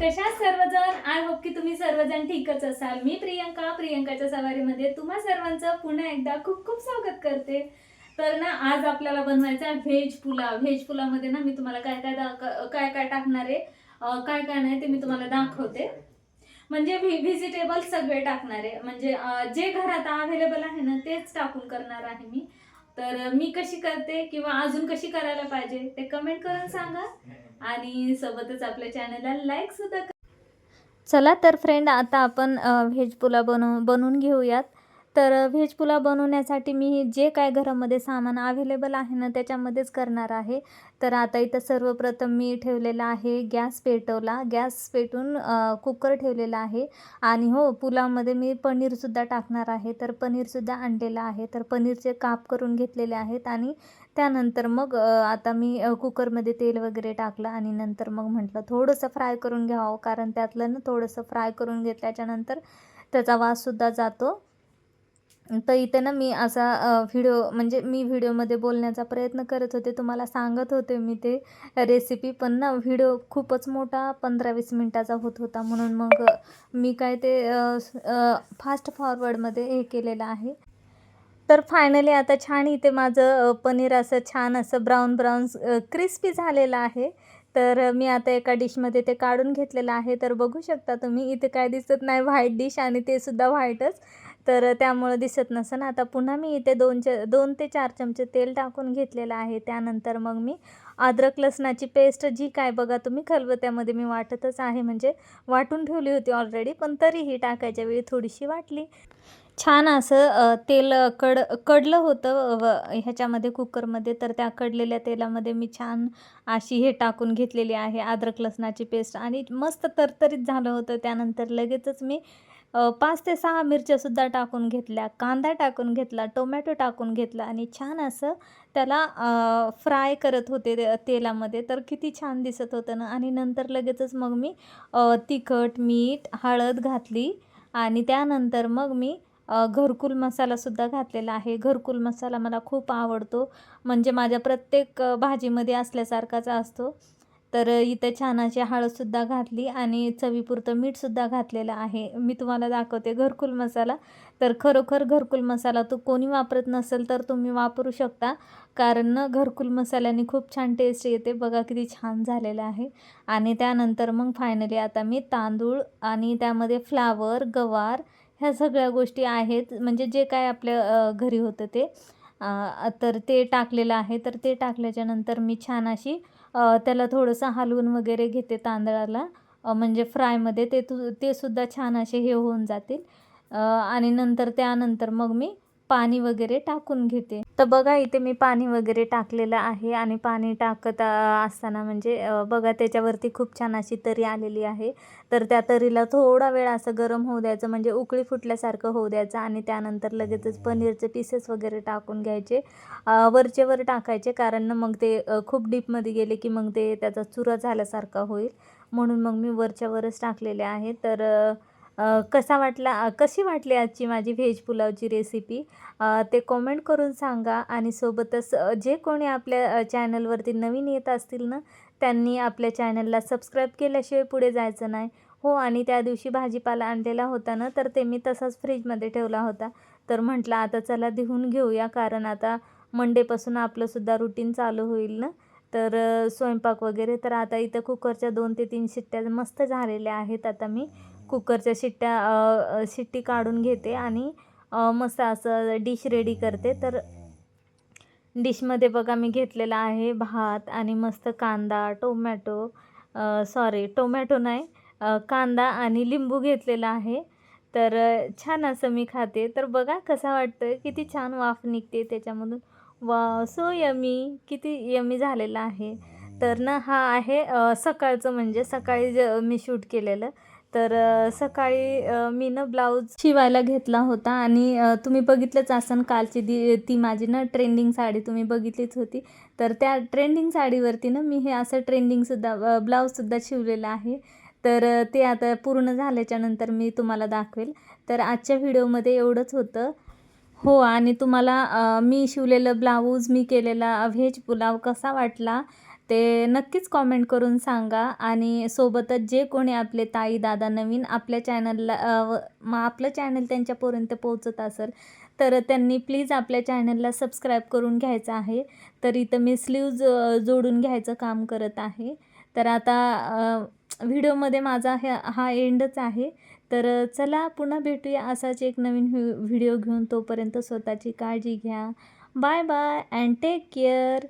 कशा सर्वजण? I hope की तुम्ही सर्वजण ठीकच असाल. मी प्रियंका प्रियंकाच्या सवारीमध्ये तुम्हा सर्वांचं पुन्हा एकदा खूप खूप स्वागत करते. तर ना आज आपल्याला बनवायचा आहे व्हेज पुलाव. व्हेज पुलावमध्ये ना मी तुम्हाला काय काय काय काय टाकणार आहे? काय काय नाही ते मी तुम्हाला दाखवते. म्हणजे व्हेजिटेबल सगळे टाकणार आहे. म्हणजे जे घरात अवेलेबल आहे ना तेच टाकून करणार आहे मी. तर मी कशी करते किंवा अजून कशी करायला पाहिजे ते कमेंट करून सांगा. आणि सोबतच आपल्या चॅनलला लाईक सुद्धा चला तर फ्रेंड आता आपण व्हेज पुलाव बनव बनवून घेऊयात. तर व्हेज पुलाव बनवण्यासाठी मी जे काय घरामध्ये सामान अवेलेबल आहे ना त्याच्यामध्येच करणार आहे. तर आता इथं सर्वप्रथम मी ठेवलेला आहे गॅस पेटवला. गॅस पेटून कुकर ठेवलेला आहे. आणि हो पुलावमध्ये मी पनीरसुद्धा टाकणार आहे. तर पनीरसुद्धा आणलेलं आहे. तर पनीरचे काप करून घेतलेले आहेत. आणि त्यानंतर मग आता मी कुकरमध्ये तेल वगैरे टाकलं. आणि नंतर मग म्हटलं थोडंसं फ्राय करून घ्यावं. कारण त्यातलं ना थोडंसं फ्राय करून घेतल्याच्यानंतर त्याचा वाससुद्धा जातो. तर इथे ना मी असा व्हिडिओ म्हणजे मी व्हिडिओमध्ये बोलण्याचा प्रयत्न करत होते. तुम्हाला सांगत होते मी ते रेसिपी पण ना व्हिडिओ खूपच मोठा पंधरा वीस मिनटाचा होत होता. म्हणून मग मी काय ते फास्ट फॉरवर्डमध्ये हे केलेलं आहे. तर फायनली आता छान इथे माझं पनीर असं छान असं ब्राऊन ब्राऊन क्रिस्पी झालेलं आहे. तर मी आता एका डिशमध्ये ते काढून घेतलेलं आहे. तर बघू शकता तुम्ही इथे काय दिसत नाही व्हाईट डिश आणि ते सुद्धा व्हाईटच तर त्यामुळं दिसत नसेल आता पुन्हा मी इथे दोन च दोन ते चार चमचे तेल टाकून घेतलेलं आहे. त्यानंतर मग मी अद्रक लसणाची पेस्ट जी काय बघा तुम्ही खलबत्यामध्ये मी वाटतच आहे. म्हणजे वाटून ठेवली होती ऑलरेडी पण तरीही टाकायच्या वेळी थोडीशी वाटली. छान असं तेल कड कडलं होतं व ह्याच्यामध्ये कुकरमध्ये. तर त्या कडलेल्या तेलामध्ये मी छान अशी हे टाकून घेतलेली आहे अद्रक लसणाची पेस्ट. आणि मस्त तरतरीत झालं होतं. त्यानंतर लगेचच मी पाच ते सहा मिरच्यासुद्धा टाकून घेतल्या कांदा टाकून घेतला टोमॅटो टाकून घेतला आणि छान असं त्याला फ्राय करत होते ते- तेलामध्ये. तर किती छान दिसत होतं ना. आणि नंतर लगेचच मग मी तिखट मीठ हळद घातली आणि त्यानंतर मग मी घरकुल मसालासुद्धा घातलेला आहे. घरकुल मसाला मला खूप आवडतो. म्हणजे माझ्या प्रत्येक भाजीमध्ये असल्यासारखाच असतो. तर इथं छान अशी हळदसुद्धा घातली आणि चवीपुरतं मीठसुद्धा घातलेलं आहे. मी तुम्हाला दाखवते घरकुल मसाला. तर खरोखर घरकुल मसाला तो कोणी वापरत नसेल तर तुम्ही वापरू शकता. कारण ना घरकुल मसाल्याने खूप छान टेस्ट येते. बघा किती छान झालेलं आहे. आणि त्यानंतर मग फायनली आता मी तांदूळ आणि त्यामध्ये फ्लावर गवार ह्या सगळ्या गोष्टी आहेत. म्हणजे जे काय आपल्या घरी होतं ते. तर ते टाकलेलं आहे. तर ते टाकल्याच्यानंतर मी छान अशी त्याला थोडंसं हलवून वगैरे घेते तांदळाला. म्हणजे फ्रायमध्ये ते तु ते सुद्धा छान असे हे होऊन जातील. आणि नंतर त्यानंतर मग मी पाणी वगैरे टाकून घेते. तर बघा इथे मी पाणी वगैरे टाकलेलं आहे आणि पाणी टाकत असताना म्हणजे बघा त्याच्यावरती खूप छान अशी तरी आलेली आहे. तर त्या तरीला थोडा वेळ असं गरम होऊ द्यायचं म्हणजे उकळी फुटल्यासारखं होऊ द्यायचं आणि त्यानंतर लगेचच पनीरचे पीसेस वगैरे टाकून घ्यायचे. वरचेवर वरचे वर टाकायचे कारण मग ते खूप डीपमध्ये गेले की मग ते त्याचा चुरा झाल्यासारखा होईल. म्हणून मग मी वरच्या वरच टाकलेले आहे. तर कसा वाटला कशी वाटली आजची माझी व्हेज पुलावची रेसिपी ते कॉमेंट करून सांगा आणि सोबतच जे कोणी आपल्या चॅनलवरती नवीन येत असतील ना त्यांनी आपल्या चॅनलला सबस्क्राईब केल्याशिवाय पुढे जायचं नाही. हो आणि त्या दिवशी भाजीपाला आणलेला होता ना तर ते मी तसाच फ्रीजमध्ये ठेवला होता. तर म्हटलं आता चला देऊन घेऊया कारण आता मंडेपासून आपलंसुद्धा रुटीन चालू होईल ना. तर स्वयंपाक वगैरे तर आता इथं कुकरच्या दोन ते तीन शिट्ट्या मस्त झालेल्या आहेत आता मी. कुकरच्या शिट्ट्या शिट्टी काढून घेते आणि मस्त असं डिश रेडी करते. तर डिशमध्ये बघा मी घेतलेला आहे भात आणि मस्त कांदा टोमॅटो सॉरी टोमॅटो नाही कांदा आणि लिंबू घेतलेला आहे. तर छान असं मी खाते. तर बघा कसा वाटतं किती छान वाफ निघते त्याच्यामधून. वा सो यमी किती यमी झालेलं आहे. तर ना हा आहे सकाळचं म्हणजे सकाळी ज मी शूट केलेलं. तर सकाळी मी ना ब्लाऊज शिवायला घेतला होता आणि तुम्ही बघितलंच असन कालची दी ती माझी ना ट्रेंडिंग साडी तुम्ही बघितलीच होती. तर त्या ट्रेंडिंग साडीवरती ना मी हे असं ट्रेंडिंगसुद्धा ब्लाऊजसुद्धा शिवलेलं आहे. तर ते आता पूर्ण झाल्याच्यानंतर मी तुम्हाला दाखवेल. तर आजच्या व्हिडिओमध्ये एवढंच होतं. हो आणि तुम्हाला मी शिवलेलं ब्लाऊज मी केलेला व्हेज पुलाव कसा वाटला? ते नक्कीच कॉमेंट करून सांगा आणि सोबतच जे कोणी आपले ताई दादा नवीन आपल्या चॅनलला मग आपलं चॅनल त्यांच्यापर्यंत पोहोचत असेल तर त्यांनी प्लीज आपल्या चॅनलला सबस्क्राईब करून घ्यायचं आहे. तर इथं मी स्लीव्ज जोडून घ्यायचं काम करत आहे. तर आता व्हिडिओमध्ये माझा हा हा एंडच आहे. तर चला पुन्हा भेटूया असाच एक नवीन व्हि व्हिडिओ घेऊन तोपर्यंत स्वतःची काळजी घ्या. Bye bye and take care